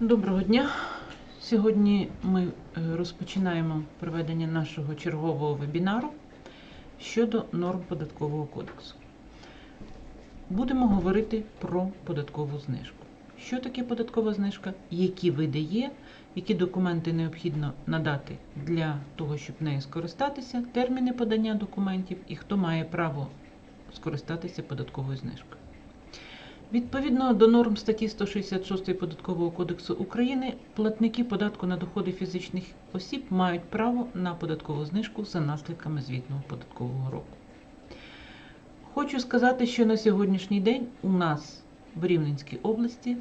Доброго дня. Сьогодні ми е, розпочинаємо проведення нашого чергового вебінару щодо норм податкового кодексу. Будемо говорити про податкову знижку. Що таке податкова знижка, які види є, які документи необхідно надати для того, щоб нею скористатися, терміни подання документів і хто має право скористатися податковою знижкою. Відповідно до норм статті 166 Податкового кодексу України, платники податку на доходи фізичних осіб мають право на податкову знижку за наслідками звітного податкового року. Хочу сказати, що на сьогоднішній день у нас в Рівненській області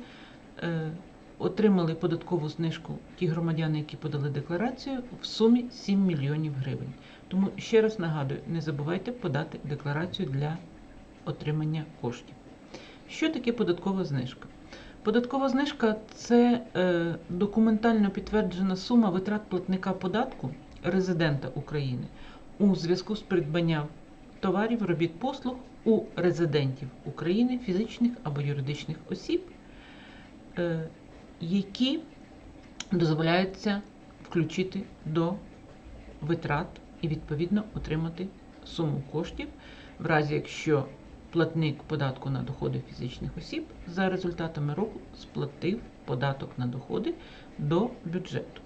е, отримали податкову знижку ті громадяни, які подали декларацію, в сумі 7 мільйонів гривень. Тому ще раз нагадую, не забувайте подати декларацію для отримання коштів. Що таке податкова знижка? Податкова знижка це е, документально підтверджена сума витрат платника податку резидента України у зв'язку з придбанням товарів, робіт послуг у резидентів України, фізичних або юридичних осіб, е, які дозволяється включити до витрат і відповідно отримати суму коштів, в разі якщо платник податку на доходи фізичних осіб за результатами року сплатив податок на доходи до бюджету.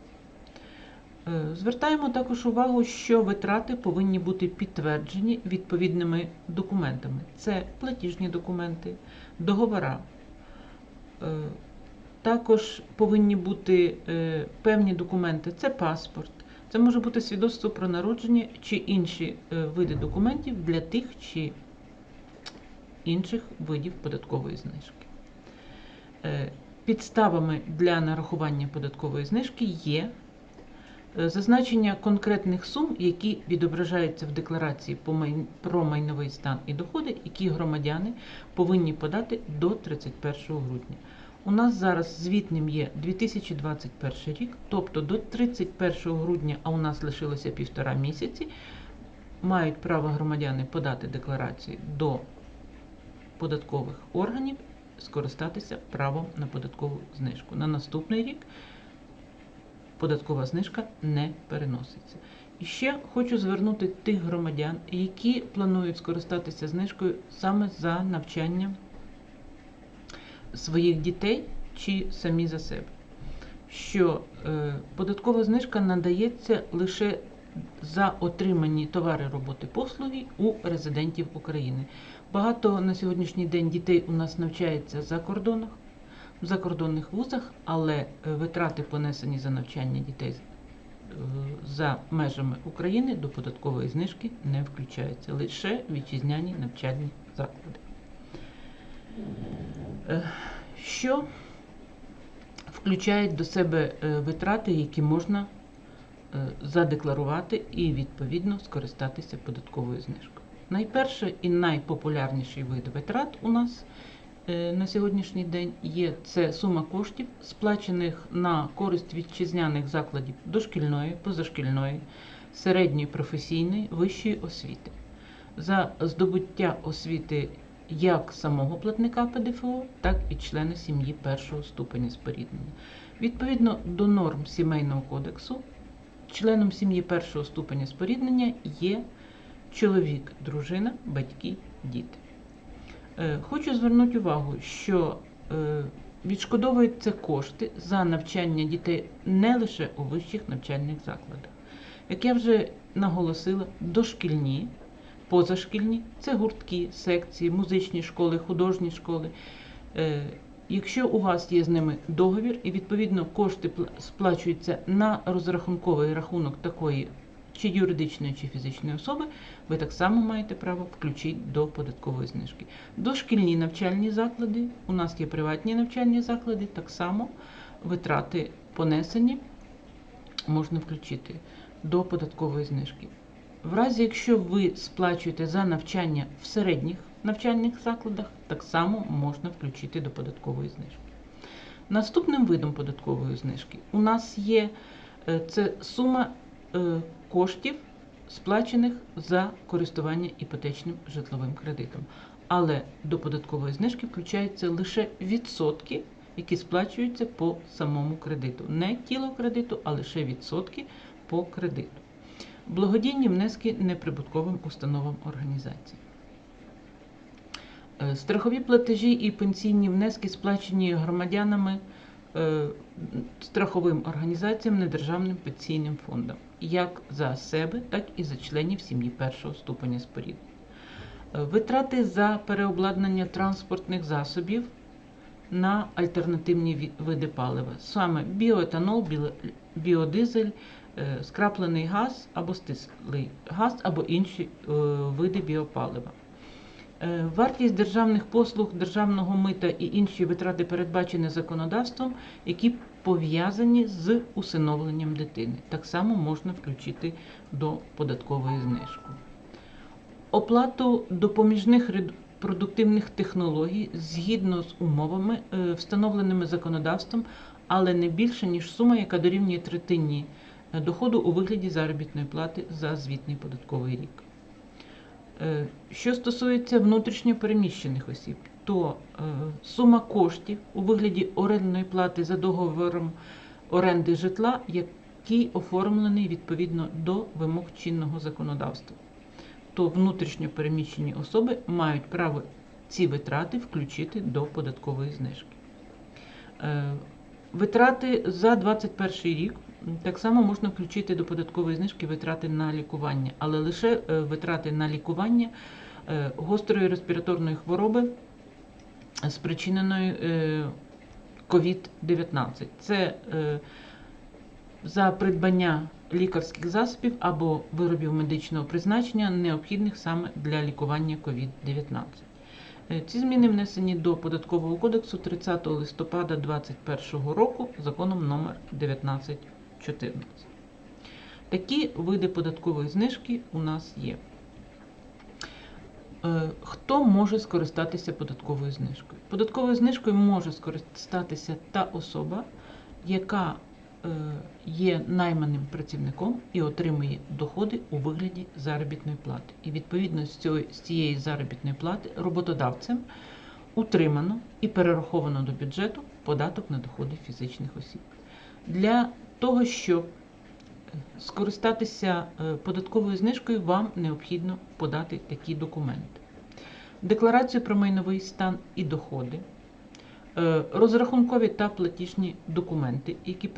Е, Звертаємо також увагу, що витрати повинні бути підтверджені відповідними документами. Це платіжні документи, договора. Е, Також повинні бути е, певні документи, це паспорт, це може бути свідоцтво про народження чи інші види документів для тих чи інших видів податкової знижки. Е, Підставами для нарахування податкової знижки є е, зазначення конкретних сум, які відображаються в декларації про майновий стан і доходи, які громадяни повинні подати до 31 грудня. У нас зараз звітним є 2021 рік, тобто до 31 грудня, а у нас лишилося півтора місяці, мають право громадяни подати декларації до податкових органів, скористатися правом на податкову знижку. На наступний рік податкова знижка не переноситься. І ще хочу звернути тих громадян, які планують скористатися знижкою саме за навчання своїх дітей чи самі за себе. Що е, податкова знижка надається лише за отримані товари, роботи, послуги у резидентів України. Багато на сьогоднішній день дітей у нас навчається за кордонах, в закордонних вузах, але е, витрати, понесені за навчання дітей е, за межами України, до податкової знижки не включаються. Лише вітчизняні навчальні заклади. Е, Що включають до себе витрати, які можна задекларувати і відповідно скористатися податковою знижкою. Найперше і найпопулярніший вид витрат у нас е, на сьогоднішній день є це сума коштів, сплачених на користь вітчизняних закладів дошкільної, позашкільної, середньої професійної, вищої освіти. За здобуття освіти як самого платника ПДФО, так і члени сім'ї першого ступеня споріднення. Відповідно до норм Сімейного кодексу, членом сім'ї першого ступеня споріднення є чоловік, дружина, батьки, діти. Е, Хочу звернути увагу, що е, відшкодовуються кошти за навчання дітей не лише у вищих навчальних закладах. Як я вже наголосила, дошкільні, позашкільні це гуртки, секції, музичні школи, художні школи. Якщо у вас є з ними договір і відповідно кошти сплачуються на розрахунковий рахунок такої чи юридичної, чи фізичної особи, ви так само маєте право включити до податкової знижки. Дошкільні навчальні заклади, у нас є приватні навчальні заклади, так само витрати понесені можна включити до податкової знижки. В разі, якщо ви сплачуєте за навчання в середніх навчальних закладах, так само можна включити до податкової знижки. Наступним видом податкової знижки у нас є е, це сума е, коштів, сплачених за користування іпотечним житловим кредитом. Але до податкової знижки включаються лише відсотки які сплачуються по самому кредиту. Не тіло кредиту, а лише відсотки по кредиту. Благодійні внески неприбутковим установам організації. Е, Страхові платежі і пенсійні внески сплачені громадянами е, страховим організаціям недержавним пенсійним фондом, як за себе, так і за членів сім'ї першого ступеня спорід. Е, Витрати за переобладнання транспортних засобів на альтернативні види палива, саме біоетанол, біодизель, скраплений газ або стислий газ або інші види біопалива. Е, Вартість державних послуг, державного мита і інші витрати передбачені законодавством, які пов'язані з усиновленням дитини. Так само можна включити до податкової знижки. Оплату допоміжних репродуктивних технологій згідно з умовами, е, встановленими законодавством, але не більше, ніж сума, яка дорівнює третині е, доходу у вигляді заробітної плати за звітний податковий рік. Е, Що стосується внутрішньо переміщених осіб, то е, сума коштів у вигляді орендної плати за договором оренди житла, який оформлений відповідно до вимог чинного законодавства, то внутрішньо переміщені особи мають право ці витрати включити до податкової знижки. Е, Витрати за 2021 рік так само можна включити до податкової знижки витрати на лікування, але лише е, витрати на лікування е, гострої респіраторної хвороби, е, спричиненої е, COVID-19. Це за придбання лікарських засобів або виробів медичного призначення, необхідних саме для лікування COVID-19. Е, Ці зміни внесені до Податкового кодексу 30 листопада 2021 року законом номер 1914. Такі види податкової знижки у нас є. Е, Хто може скористатися податковою знижкою? Податковою знижкою може скористатися та особа, яка е, є найманим працівником і отримує доходи у вигляді заробітної плати. І відповідно з цієї заробітної плати роботодавцем утримано і перераховано до бюджету податок на доходи фізичних осіб. Для того, щоб скористатися е, податковою знижкою, вам необхідно подати такі документи: декларацію про майновий стан і доходи, е, розрахункові та платіжні документи, які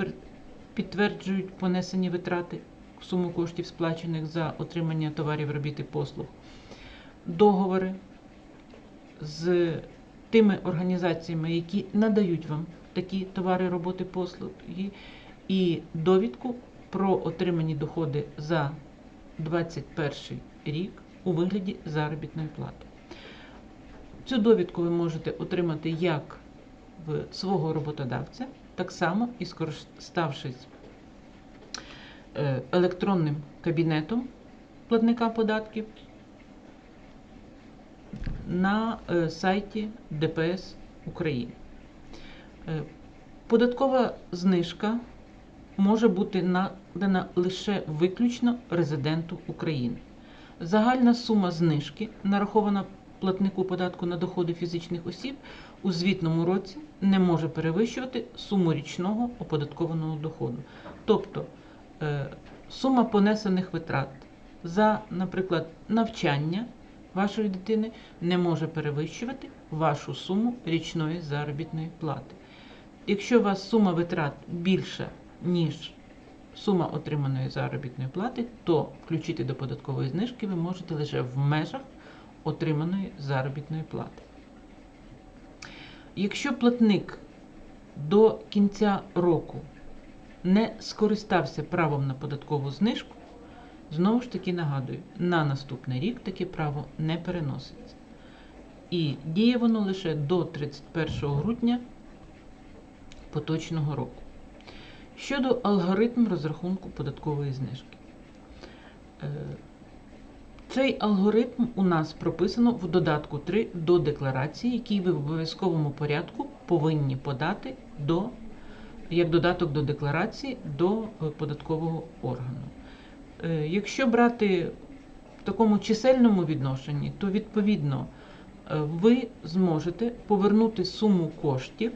підтверджують понесені витрати суму коштів, сплачених за отримання товарів, робіт і послуг, договори з тими організаціями, які надають вам такі товари, роботи, послуги, і довідку про отримані доходи за 2021 рік у вигляді заробітної плати. Цю довідку ви можете отримати як в свого роботодавця, так само і скориставшись е, електронним кабінетом платника податків на е, сайті ДПС України. Е, Податкова знижка може бути надана лише виключно резиденту України. Загальна сума знижки, нарахована платнику податку на доходи фізичних осіб, у звітному році не може перевищувати суму річного оподаткованого доходу. Тобто е, сума понесених витрат за, наприклад, навчання вашої дитини не може перевищувати вашу суму річної заробітної плати. Якщо у вас сума витрат більша, ніж сума отриманої заробітної плати, то включити до податкової знижки ви можете лише в межах отриманої заробітної плати. Якщо платник до кінця року не скористався правом на податкову знижку, знову ж таки нагадую, на наступний рік таке право не переноситься. І діє воно лише до 31 грудня поточного року. Щодо алгоритму розрахунку податкової знижки. Е, Цей алгоритм у нас прописано в додатку 3 до декларації, який ви в обов'язковому порядку повинні подати до, як додаток до декларації до е, податкового органу. Е, Якщо брати в такому чисельному відношенні, то відповідно ви зможете повернути суму коштів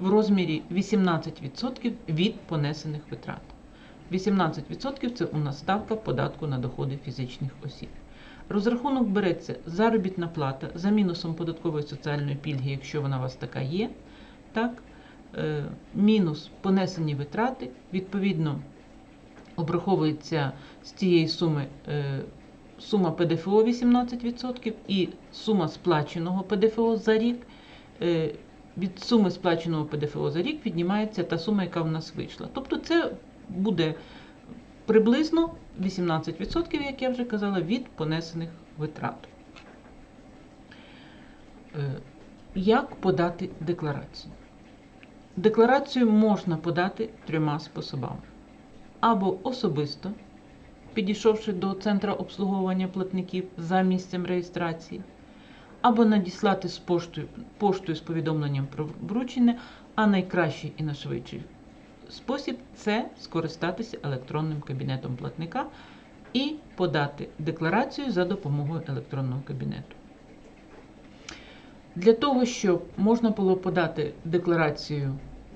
в розмірі 18% від понесених витрат. 18% це у нас ставка податку на доходи фізичних осіб. Розрахунок береться заробітна плата за мінусом податкової соціальної пільги, якщо вона у вас така є, так, е, мінус понесені витрати, відповідно, обраховується з цієї суми е, сума ПДФО 18% і сума сплаченого ПДФО за рік. Від суми сплаченого ПДФО за рік віднімається та сума, яка в нас вийшла. Тобто це буде приблизно 18%, як я вже казала, від понесених витрат. Е, Як подати декларацію? Декларацію можна подати трьома способами: або особисто, підійшовши до центра обслуговування платників за місцем реєстрації, або надіслати з поштою, поштою з повідомленням про вручення, а найкращий і найшвидший спосіб це скористатися електронним кабінетом платника і подати декларацію за допомогою електронного кабінету. Для того, щоб можна було подати декларацію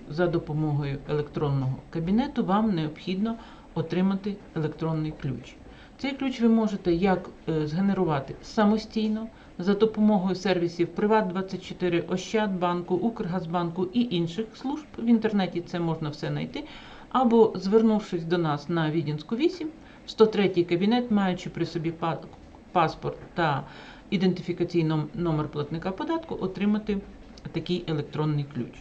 за допомогою електронного кабінету, вам необхідно отримати електронний ключ. Цей ключ ви можете як е, згенерувати самостійно за допомогою сервісів Приват24, Ощадбанку, Укргазбанку і інших служб. В інтернеті це можна все знайти. Або звернувшись до нас на Відінську 8, в 103 кабінет, маючи при собі паспорт та ідентифікаційний номер платника податку, отримати такий електронний ключ.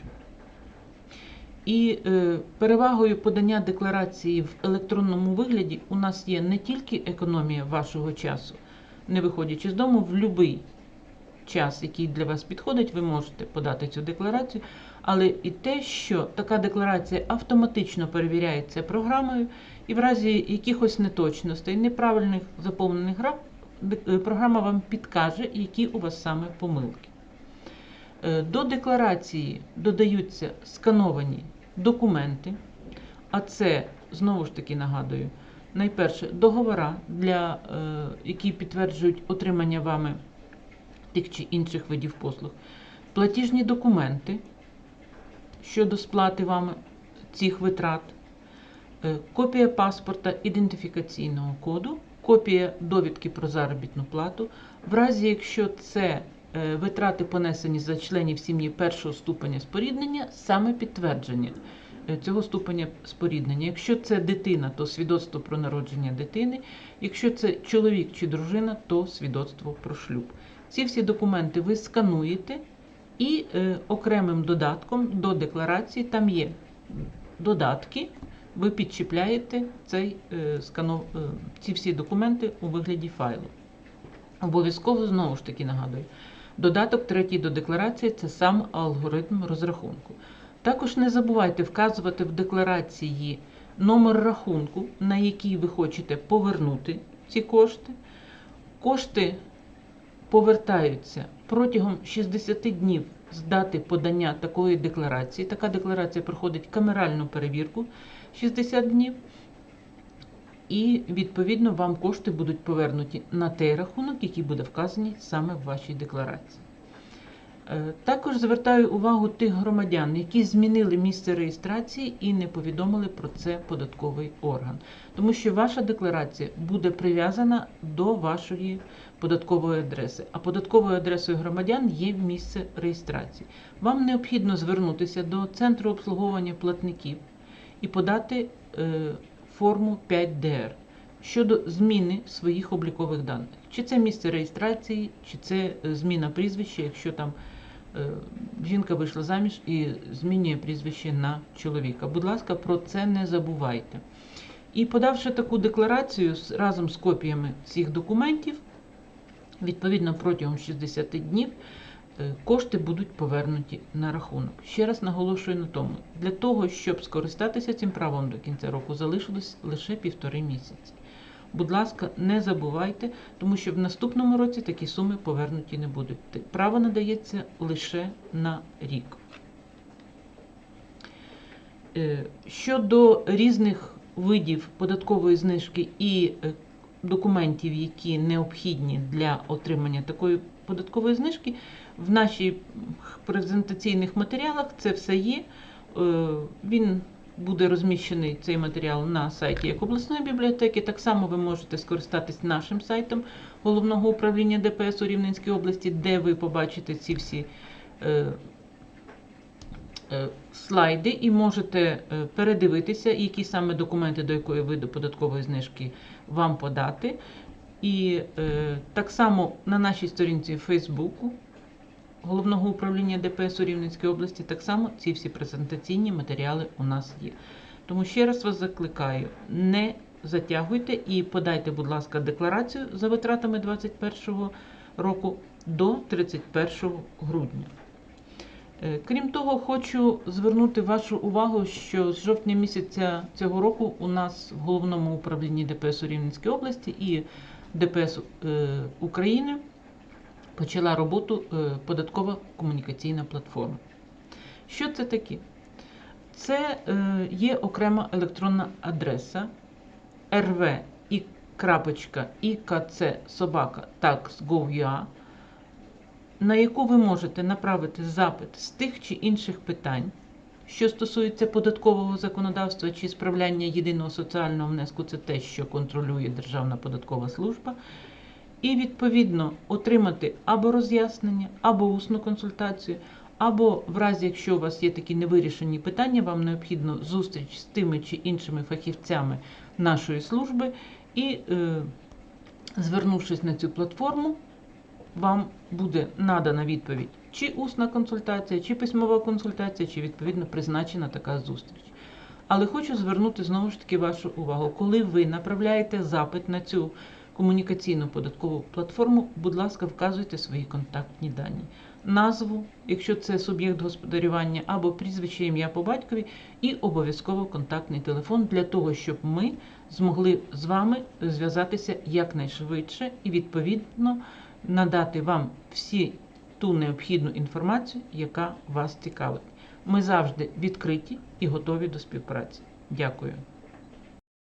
І е, перевагою подання декларації в електронному вигляді у нас є не тільки економія вашого часу, не виходячи з дому, в будь-який час, який для вас підходить, ви можете подати цю декларацію, але і те, що така декларація автоматично перевіряється програмою, і в разі якихось неточностей, неправильних заповнених граф, е, програма вам підкаже, які у вас саме помилки. Е, До декларації додаються скановані документи, а це, знову ж таки нагадую, найперше договора, для, е, які підтверджують отримання вами тих чи інших видів послуг, платіжні документи щодо сплати вами цих витрат, е, копія паспорта ідентифікаційного коду, копія довідки про заробітну плату. В разі, якщо це е, витрати понесені за членів сім'ї першого ступеня споріднення, саме підтвердження цього ступеня споріднення. Якщо це дитина, то свідоцтво про народження дитини. Якщо це чоловік чи дружина, то свідоцтво про шлюб. Ці всі документи ви скануєте і е, окремим додатком до декларації там є додатки. Ви підчіпляєте цей, е, сканов, е, ці всі документи у вигляді файлу. Обов'язково знову ж таки нагадую. Додаток третій до декларації це сам алгоритм розрахунку. Також не забувайте вказувати в декларації номер рахунку, на який ви хочете повернути ці кошти. Кошти повертаються протягом 60 днів з дати подання такої декларації. Така декларація проходить камеральну перевірку 60 днів. І відповідно вам кошти будуть повернуті на той рахунок, який буде вказаний саме в вашій декларації. Е, Також звертаю увагу тих громадян, які змінили місце реєстрації і не повідомили про це податковий орган, тому що ваша декларація буде прив'язана до вашої податкової адреси, а податковою адресою громадян є місце реєстрації. Вам необхідно звернутися до центру обслуговування платників і подати е, форму 5DR щодо зміни своїх облікових даних. Чи це місце реєстрації, чи це е, зміна прізвища, якщо там жінка вийшла заміж і змінює прізвище на чоловіка. Будь ласка, про це не забувайте. І подавши таку декларацію разом з копіями всіх документів, відповідно протягом 60 днів е, кошти будуть повернуті на рахунок. Ще раз наголошую на тому, для того, щоб скористатися цим правом до кінця року, залишилось лише півтори місяці. Будь ласка, не забувайте, тому що в наступному році такі суми повернуті не будуть. Право надається лише на рік. Е, Щодо різних видів податкової знижки і е, документів, які необхідні для отримання такої податкової знижки. В наших презентаційних матеріалах це все є. Е, Він буде розміщений цей матеріал на сайті як обласної бібліотеки. Так само ви можете скористатись нашим сайтом головного управління ДПС у Рівненській області, де ви побачите ці всі е, е, слайди і можете е, передивитися, які саме документи до якої виду податкової знижки вам подати. І е, так само на нашій сторінці Фейсбуку головного управління ДПС у Рівненській області так само ці всі презентаційні матеріали у нас є. Тому ще раз вас закликаю, не затягуйте і подайте, будь ласка, декларацію за витратами 2021 року до 31 грудня. Е, Крім того, хочу звернути вашу увагу, що з жовтня місяця цього року у нас в головному управлінні ДПС у Рівненській області і ДПС е, України почала роботу е, податкова комунікаційна платформа. Що це таке? Це е, є окрема електронна адреса rv і на яку ви можете направити запит з тих чи інших питань, що стосується податкового законодавства чи справляння єдиного соціального внеску, це те, що контролює Державна податкова служба, і відповідно отримати або роз'яснення, або усну консультацію, або в разі, якщо у вас є такі невирішені питання, вам необхідно зустріч з тими чи іншими фахівцями нашої служби, і, е, звернувшись на цю платформу, вам буде надана відповідь, чи усна консультація, чи письмова консультація, чи відповідно призначена така зустріч. Але хочу звернути знову ж таки вашу увагу, коли ви направляєте запит на цю комунікаційну податкову платформу, будь ласка, вказуйте свої контактні дані. Назву, якщо це суб'єкт господарювання, або прізвище ім'я по батькові, і обов'язково контактний телефон для того, щоб ми змогли з вами зв'язатися якнайшвидше і відповідно надати вам всі ту необхідну інформацію, яка вас цікавить. Ми завжди відкриті і готові до співпраці. Дякую.